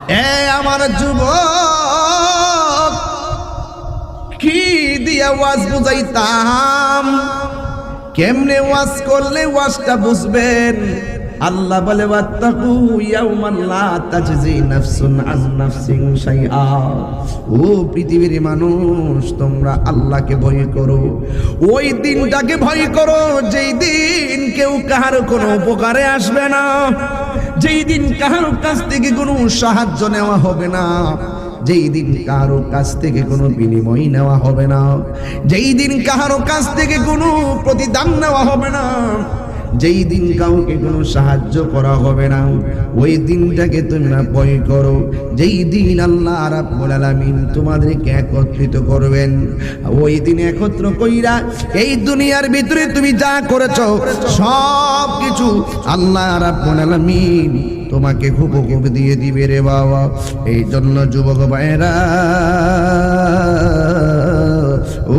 এ আমার যুবক, কি দিয়ে ওয়াজ বুঝাইতাম? কেমনে ওয়াজ করলে ওয়াজটা বুঝবেন? আল্লাহ বলে, ওয়াত্তাকু ইয়াউমান লা তাজজি নাফসুন আন নাফসিন শাইআ। ও পৃথিবীর মানুষ, তোমরা আল্লাহকে ভয় করো। ওই দিনটাকে ভয় করো, যেই দিন কেউ কাহার কোনো উপকারে আসবে না। যেই দিন কারও কাছ থেকে কোনো সাহায্য নেওয়া হবে না, যেই দিন কারও কাছ থেকে কোনো বিনিময় নেওয়া হবে না, যেই দিন কারও কাছ থেকে কোনো প্রতিদান নেওয়া হবে না যেই দিন কাউকে কোনো সাহায্য করা হবে না, ওই দিনটাকে তোমরা ভয় করো। যেই দিন আল্লাহ রাব্বুল আলামিন তোমাদেরকে একত্রিত করবেন, ওই দিন একত্র কইরা এই দুনিয়ার ভিতরে তুমি যা করেছ সব কিছু আল্লাহ রাব্বুল আলামিন তোমাকে খুব খুব দিয়ে দিবে রে বাবা। এই জন্য যুবক ভাইরা ও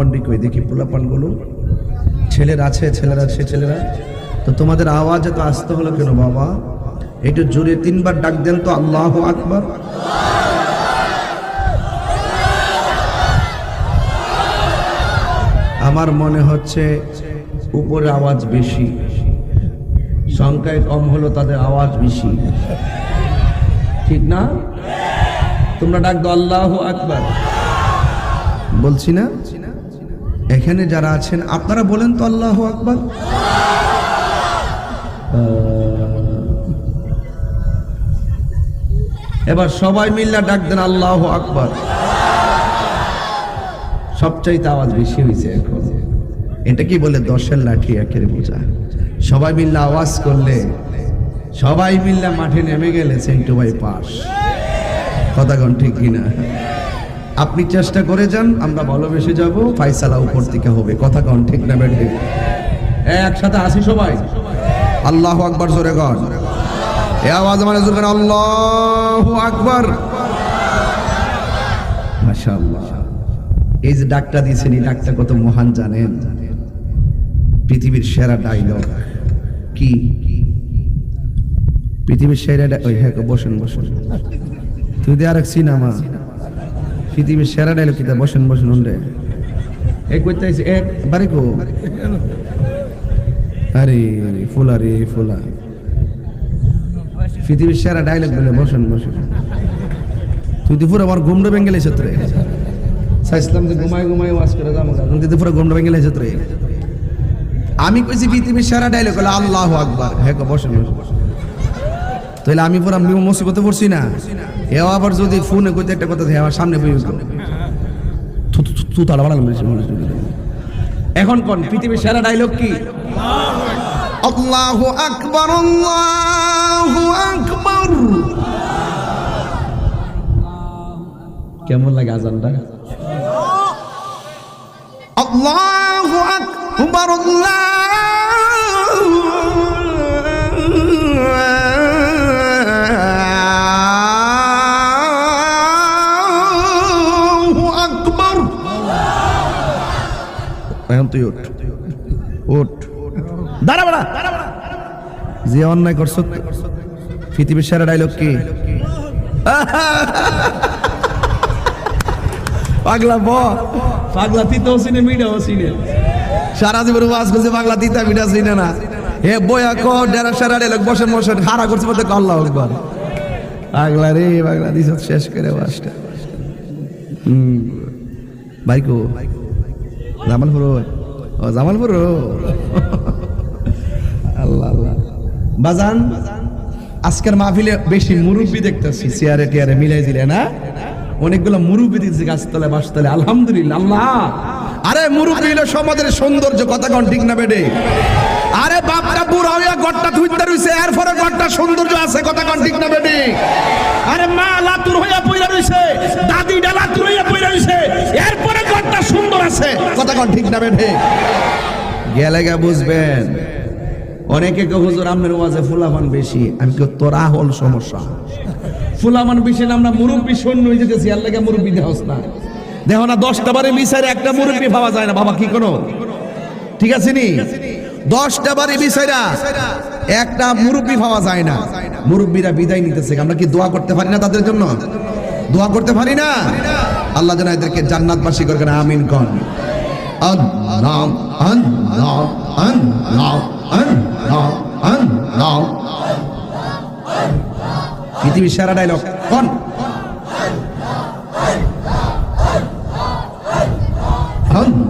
পোলাপানটি কই দেখি পোলাপানগুলো ছেলের আছে, ছেলেরা আছে, ছেলেরা। তো তোমাদের আওয়াজ এত আসতে হলো কেন বাবা? একটু জোরে তিনবার ডাক দেন তো আল্লাহ আকবার। আমার মনে হচ্ছে উপরে আওয়াজ বেশি, সংখ্যায় কম হলো তাদের আওয়াজ বেশি। ঠিক না? তোমরা ডাক দো আল্লাহ আকবার। বলছি না? এখানে যারা আছেন, আপনারা বলেন তো আল্লাহ আকবর। এবার সবাই মিল্লা ডাক দেন আল্লাহ আকবার। সবচাইতে আওয়াজ বেশি হয়েছে এখন। এটা কি বলে দশের লাঠি একের বোঝা? সবাই মিল্লা আওয়াজ করলে, সবাই মিল্লা মাঠে নেমে গেলে সেন্টু ভাই পাস। কথা ঠিক কিনা? আপনি চেষ্টা করে যান, আমরা ভালোবেসে যাব, ফাইসালা উপর থেকে হবে। কথা কন, ঠিক না বেঠে? একসাথে আসি সবাই? আল্লাহ আকবার, জোরে কর এ আওয়াজ মানে জোরে আল্লাহ আকবার। এই যে ডাকটা দিয়েছেন, এই ডাকটা কত মহান জানেন? পৃথিবীর সেরা ডায়লগ কি? পৃথিবীর সেরা ওই হ্যাঁ বসেন বসেন। তুই দিয়ে আরেক সিনেমা পৃথিবীর সেরা ডায়লগ কিতা বসেন বসেন উন্ডে এক করতে এক বারে কো? আরে ফুলা রে ফুলা। পৃথিবীর সেরা ডায়লগ বলে বসেন বসেন। তুই তো পুরো আমার ঘুমড়ে বেঙ্গেল এসে রে চাইছিলাম যে ঘুমাই ঘুমাই ওয়াজ করে যাব তুই তো পুরো ঘুমড়ে বেঙ্গেল এসে রে আমি কইছি পৃথিবীর সেরা ডায়লগ হলো আল্লাহ আকবার। হ্যাঁ কো, বসেন বসেন। তাহলে আমি পুরো আমি মুসিবতে পড়ছি না। এও আবার যদি ফোনে কইতে একটা কথা থাকে আমার সামনে বই তু তাড়া বাড়ালাম এখন কোন? পৃথিবীর সেরা ডায়লগ কি? আল্লাহু আকবার আল্লাহু আকবার। কেমন লাগে আজানটা? আল্লাহু আকবার আল্লাহু তুই ওঠ ওঠ দাঁড়া বাড়া। যে অন্যায় করছ পৃথিবীর সেরা ডায়লগ কি? পাগলা ব। পাগলা তিতাও সিনে মিডাও সিনে সারা জীবন ওয়াজ করছে পাগলা তিতা মিডা সিনে না। হে বয়া ক ডেরা সারা ডায়লগ বসেন বসেন হারা করছে বলতে আল্লাহ আকবার পাগলা রে পাগলা দিছ শেষ করে ওয়াজটা। হুম। বাইকো। জামালপুর ও জামালপুর? আল্লাহ আল্লাহ। বাজান, আজকের মাহফিলে বেশি মুরব্বী দেখতেছি, চেয়ারে টিয়ারে মিলাই দিলে, না? অনেকগুলো মুরব্বী দিচ্ছে গাছতলে, বাসতলে, আলহামদুলিল্লাহ আরে মুরব্বী হলো সমাজের সৌন্দর্য, কথা কন ঠিক না, বেডে? আরে বাপটা বুড়া হইয়া গড়টা ধুইতে রইছে, এরপরে গড়টা সৌন্দর্য আছে, কথা কোন ঠিক না বেটি? আরে মা লাতুর হইয়া পইরা রইছে দাদি ডালাতুর হইয়া পইরা রইছে, এরপরে ঘরটা সুন্দর আছে, কথা কোন ঠিক না বেটি? গেলে গে বুঝবেন, অনেকে কে হুজুর আমের ওয়াজে ফুলাফান বেশি, আমি কেউ তোরা হল সমস্যা। ফুলামান বেশি না, আমরা মুরব্বী সৈন্য হয়ে যেতেছি আর লাগে মুরব্বী দেহস না। দেখো না, দশটা বারে মিসাইরে একটা মুরব্বী পাওয়া যায় না, বাবা, কি কোনো? ঠিক আছে নি? দশটা বারে বিষয়রা একটা মুরব্বী পাওয়া যায় না। মুরব্বীরা বিদায় নিতেছে। আমরা কি দোয়া করতে পারি না তাদের জন্য? দোয়া করতে পারি না? আল্লাহ যেন এদেরকে জান্নাতবাসী করবেন আমিন কন। পৃথিবীর সেরা ডায়লগ কন? আল্লাহ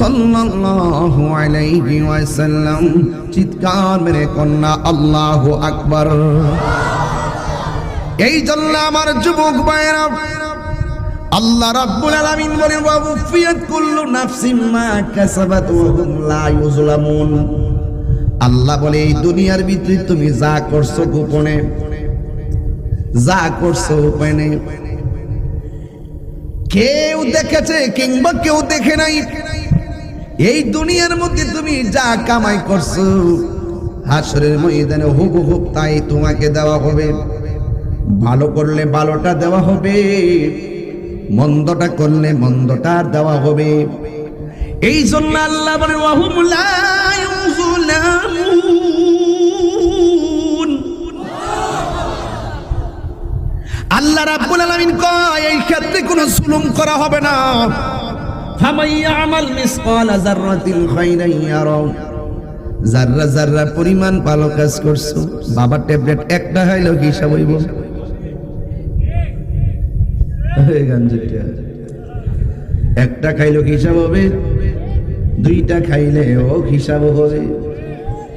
সাল্লাল্লাহু আলাইহি ওয়াসাল্লাম। চিৎকার মেরে কন্যা, আল্লাহু আকবার। এই জন্য আমার যুবক ভাইরা আল্লাহ রাব্বুল আলামিন বলেন ওয়া উফিয়াত কুল্লু নাফসিন মা কাসাবাত ওয়া হুম লা ইউজলামুন আল্লাহ বলে, এই দুনিয়ার ভিতরে তুমি যা করছ গোপনে, যা করছ গোপনে। কেউ দেখেছে কিংবা কেউ দেখে নাই? এই দুনিয়ার মধ্যে তুমি যা কামাই করছ, হাসরের ময়দানে হুব হুব তাই তোমাকে দেওয়া হবে। ভালো করলে ভালোটা দেওয়া হবে, মন্দটা করলে মন্দটা দেওয়া হবে। এই জন্য আল্লাহ বলেন, ওয়াহুম লা ইউযলামুন। আল্লাহ রাব্বুল আলামিন কয়, এই ক্ষেত্রে কোনো জুলুম করা হবে না। যাররা যাররা পরিমাণ ভালো কাজ করছ বাবা ট্যাবলেট একটা খাইলো কি হিসাব হইব? একটা খাইলো কি হিসাব হবে? দুইটা খাইলে ও হিসাব হবে?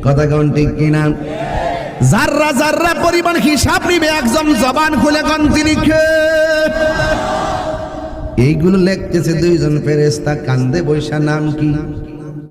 কথা কোন ঠিক কিনা? যাররা যাররা পরিমাণ হিসাব নিবে, একজন জবান খুলে কোন তিনি কে এইগুলো লেখতেছে দুইজন ফেরেস্তা কান্দে বৈশা নাম কি?